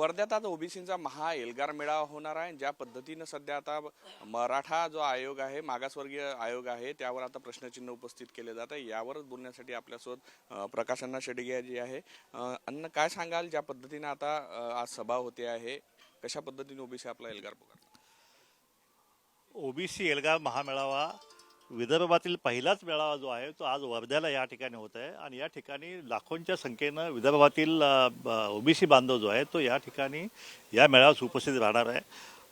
वर्ध्यात आता ओबीसींचा महा एल्गार मेळावा होणार आहे. ज्या पद्धतीनं सध्या आता मराठा जो आयोग आहे मागासवर्गीय आयोग आहे त्यावर आता प्रश्नचिन्ह उपस्थित केले जात आहे. यावरच बोलण्यासाठी आपल्यासोबत अ, प्रकाश अण्णा शेडगे जी आहे. अन्न काय सांगाल? ज्या पद्धतीनं आता आज सभा होते आहे कशा पद्धतीने ओबीसी आपला एल्गार पुकार ओबीसी एल्गार महामेळावा विदर्भातील पहिलाच मेळावा जो आहे तो आज वर्ध्याला या ठिकाणी होत आहे. आणि या ठिकाणी लाखोंच्या संख्येनं विदर्भातील ओबीसी बांधव जो आहे तो या ठिकाणी या मेळाव्यास उपस्थित राहणार आहे.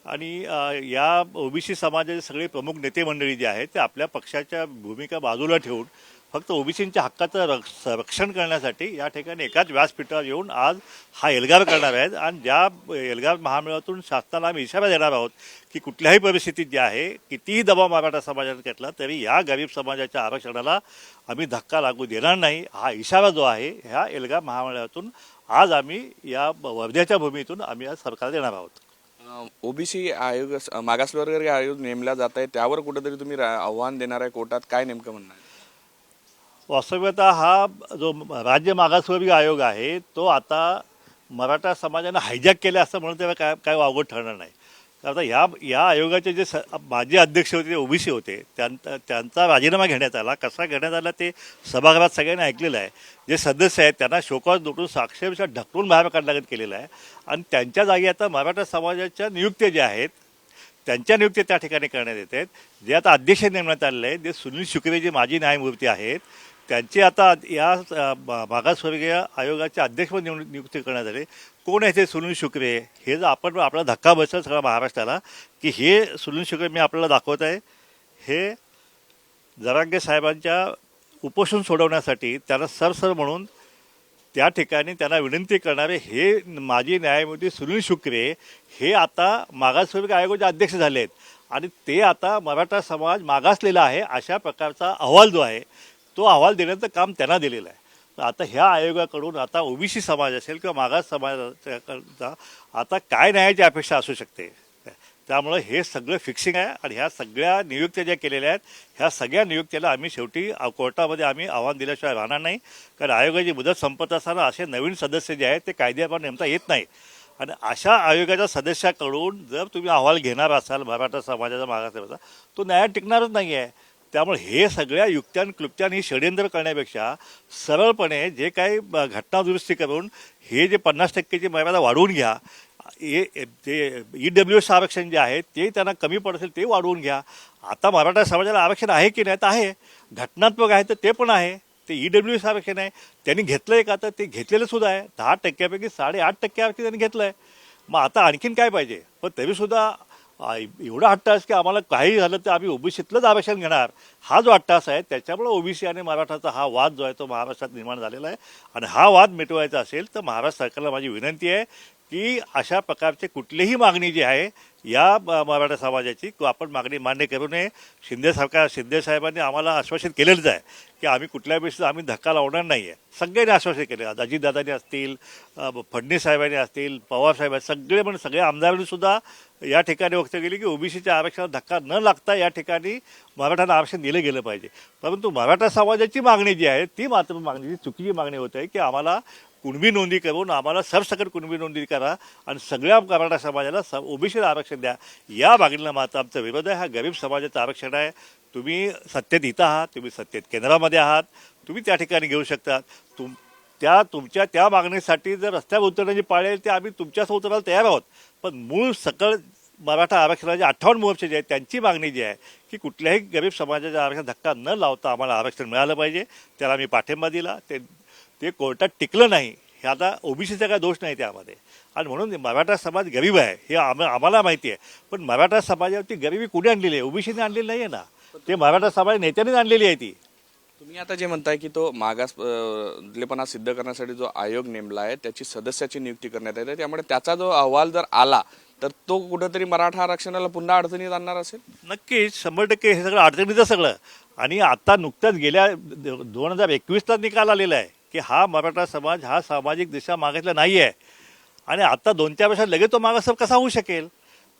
आणि या ओबीसी समाजाचे सगळे प्रमुख नेते मंडळी जे आहेत ते आपल्या पक्षाच्या भूमिका बाजूला ठेवून फक्त ओबीसींच्या हक्काचं रक्ष रक्षण करण्यासाठी या ठिकाणी एकाच व्यासपीठावर येऊन आज हा एल्गार करणार आहेत. आणि ज्या एल्गार महामेळातून शासनाला आम्ही इशारा देणार आहोत की कुठल्याही परिस्थितीत जे आहे कितीही दबाव मराठा समाजाने घेतला तरी या गरीब समाजाच्या आरक्षणाला आम्ही धक्का लागू देणार नाही. हा इशारा जो आहे ह्या एल्गार महामेळातून आज आम्ही या वर्ध्याच्या भूमीतून आम्ही आज सरकार देणार आहोत. ओबीसी आयोग मागासवर्गीय आयोग नेमला जात आहे. त्यावर कुठेतरी तुम्ही आव्हान देणार आहे कोर्टात. काय नेमकं म्हणणार वास्तव्यता हा जो राज्य मागासवर्गीय आयोग आहे तो आता मराठा समाजानं हायजॅक केला असं म्हणून त्याला काय काय वावगं ठरणार नाही. तर आता या या आयोगाचे जे स माजी अध्यक्ष होते ते ओबीसी होते त्यांचा त्यांचा राजीनामा घेण्यात आला. कसा घेण्यात आला ते सभागृहात सगळ्यांनी ऐकलेलं आहे. जे सदस्य आहेत त्यांना शोकास दुटून साक्षरपेक्षा ढकलून बाहेर काढण्यात केलेलं आहे. आणि त्यांच्या जागी आता मराठा समाजाच्या नियुक्त्या ज्या आहेत त्यांच्या नियुक्त्या त्या ठिकाणी करण्यात येत आहेत. जे आता अध्यक्ष नेमण्यात आलेले आहेत जे सुनील शुक्रे जे माजी न्यायमूर्ती आहेत त्यांची आता या मागासवर्गीय आयोगाचे अध्यक्ष म्हणून निवड- नियुक्ती करण्यात आले. कोण आहे ते सुनील शुक्रे? हे जर आपण आपला धक्का बसला सगळ्या महाराष्ट्राला की हे सुनील शुक्रे मी आपल्याला दाखवत आहे हे जरांगे साहेबांच्या उपोषण सोडवण्यासाठी त्यांना सरसर म्हणून त्या ठिकाणी त्यांना विनंती करणारे हे माजी न्यायमूर्ती सुनील शुक्रे हे आता मागासवर्गीय आयोगाचे अध्यक्ष झाले आहेत आणि ते आता मराठा समाज मागासलेला आहे अशा प्रकारचा अहवाल जो आहे तो अहवाल देण्याचं काम त्यांना दिलेलं आहे. तर आता ह्या आयोगाकडून आता ओबीसी समाज असेल किंवा मागास समाजाचा आता काय न्यायाची अपेक्षा असू शकते? त्यामुळं हे सगळं फिक्सिंग आहे आणि ह्या सगळ्या नियुक्त्या ज्या केलेल्या आहेत ह्या सगळ्या नियुक्त्याला आम्ही शेवटी कोर्टामध्ये आम्ही आव्हान दिल्याशिवाय राहणार नाही. कारण आयोगाची मुदत संपत असताना असे नवीन सदस्य जे आहेत ते कायद्यापण नेमता येत नाही आणि अशा आयोगाच्या सदस्याकडून जर तुम्ही अहवाल घेणार असाल मराठा समाजाचा मागासवर्गाचा तो न्यायात टिकणारच नाही आहे त्यामुळे हे सगळ्या युक्त्यान क्लुप्त्यान षडयंत्र करण्यापेक्षा सरळपणे जे काही घटना दुरुस्ती करून हे जे पन्नास टक्केची मर्यादा वाढवून घ्या ए ते ई डब्ल्यू एस आरक्षण जे आहे ते त्यांना कमी पडत असेल ते वाढवून घ्या. आता मराठा समाजाला आरक्षण आहे की नाही तर आहे. घटनात्मक आहे तर ते पण आहे. ते ई डब्ल्यू एस आरक्षण आहे. त्यांनी घेतलं आहे का तर ते घेतलेलं सुद्धा आहे. दहा टक्क्यापैकी साडेआठ टक्के आरक्षण त्यांनी घेतलं आहे मग आता आणखीन काय पाहिजे? पण तरीसुद्धा एवढा हट्टास की आम्हाला काही झालं तर आम्ही ओबीसीतलंच आरक्षण घेणार. हा जो हट्टास आहे. त्याच्यामुळे ओबीसी आणि मराठाचा हा वाद जो आहे तो महाराष्ट्रात निर्माण झालेला आहे. आणि हा वाद मिटवायचा असेल तर महाराष्ट्र सरकारला माझी विनंती आहे की अशा प्रकारचे कुठलीही मागणी जी आहे या म- मराठा समाजाची किंवा आपण मागणी मान्य करू नये. शिंदे सरकार शिंदे साहेबांनी आम्हाला आश्वासन केलेलंच आहे की आम्ही कुठल्या बेसिस आम्ही धक्का लावणार नाही आहे सगळ्यांनी आश्वासन केले. आज अजितदादांनी असतील अ, फडणवीस साहेबांनी असतील पवार साहेब सगळे पण सगळ्या आमदारांनी सुद्धा या ठिकाणी व्यक्त केली की ओबीसीच्या आरक्षणाला धक्का न लागता या ठिकाणी मराठ्यांना आरक्षण दिलं गेलं पाहिजे. परंतु मराठा समाजाची मागणी जी आहे ती मात्र मागणी जी चुकीची मागणी होत आहे की आम्हाला कुणबी नोंदी करून आम्हाला सरसकट कुणबी नोंदी करा आणि सगळ्या मराठा समाजाला स ओबीसीला आरक्षण द्या. या मागणीला मात्र आमचा विरोध आहे. हा गरीब समाजाचं आरक्षण आहे. तुम्ही सत्तेत इथं आहात. तुम्ही सत्तेत केंद्रामध्ये आहात. तुम्ही त्या ठिकाणी घेऊ शकता. तुम त्या तुमच्या त्या मागणीसाठी जर रस्त्यावर उतरण्याची पाळेल ते आम्ही तुमच्यासह उतरायला तयार आहोत. पण मूळ सकळ मराठा आरक्षणाचे अठ्ठावन्न मोर्चे जे आहेत त्यांची मागणी जी आहे की कुठल्याही गरीब समाजाच्या आरक्षण धक्का न लावता आम्हाला आरक्षण मिळालं पाहिजे. त्याला आम्ही पाठिंबा दिला. ते ते कोर्टात टिकलं नाही हे आता ओबीसीचा काय दोष नाही त्यामध्ये. आणि म्हणून मराठा समाज गरीब आहे हे आम आम्हाला माहिती आहे. पण मराठा समाजावरती गरिबी कुणी आणलेली आहे? ओबीसीने आणलेली नाही आहे ना. ते मराठा समाज नेत्यांनीच आणलेली आहे ती. तुम्ही आता जे म्हणताय की तो मागास अ, लेपणा सिद्ध करण्यासाठी जो आयोग नेमला आहे त्याची सदस्याची नियुक्ती करण्यात येते. त्यामुळे त्याचा जो अहवाल जर आला तर तो कुठेतरी मराठा आरक्षणाला पुन्हा अडचणीत आणणार असेल? नक्कीच शंभर टक्के हे सगळं अडचणीचं सगळं. आणि आता नुकत्याच गेल्या दोन हजार एकवीसला निकाल आलेला आहे. की हा मराठा समाज हा सामाजिक दिशा मागितला नाही आहे आणि आता दोन चार वर्षात लगेच तो मागास कसा होऊ शकेल?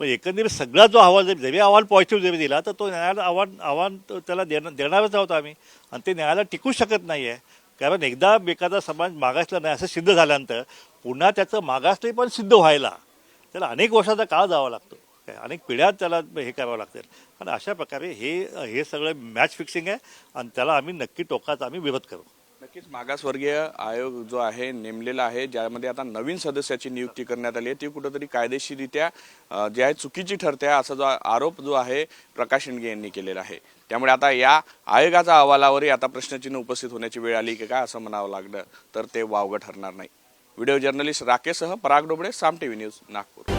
पण एकंदरीत सगळा जो अहवाल जरी जरी अहवाल पॉझिटिव्ह जरी दिला तर तो न्यायाला आव्हान आव्हान त्याला देणं देणारच आहोत आम्ही. आणि ते न्यायाला टिकू शकत नाही आहे कारण एकदा एखादा समाज मागासला नाही असं सिद्ध झाल्यानंतर पुन्हा त्याचं मागासले पण सिद्ध व्हायला. त्याला अनेक वर्षाचा काळ जावा लागतो. काय अनेक पिढ्या त्याला हे करावं लागतील. आणि अशा प्रकारे हे हे सगळं मॅच फिक्सिंग आहे. आणि त्याला आम्ही नक्की टोकाचा आम्ही विरोध करू. नक्कीच मागासवर्गीय आयोग जो आहे नेमलेला आहे ज्यामध्ये आता नवीन सदस्याची नियुक्ती करण्यात आली आहे ती कुठंतरी कायदेशीरित्या जे आहे चुकीची ठरते असा जो आरोप जो आहे प्रकाश शिंदे यांनी केलेला आहे. त्यामुळे आता या आयोगाच्या अहवालावरही आता प्रश्नचिन्ह उपस्थित होण्याची वेळ आली की काय असं म्हणावं लागलं तर ते वावगं ठरणार नाही. Video journalist राकेशसह Parag Dobale Saam T V news Nagpur.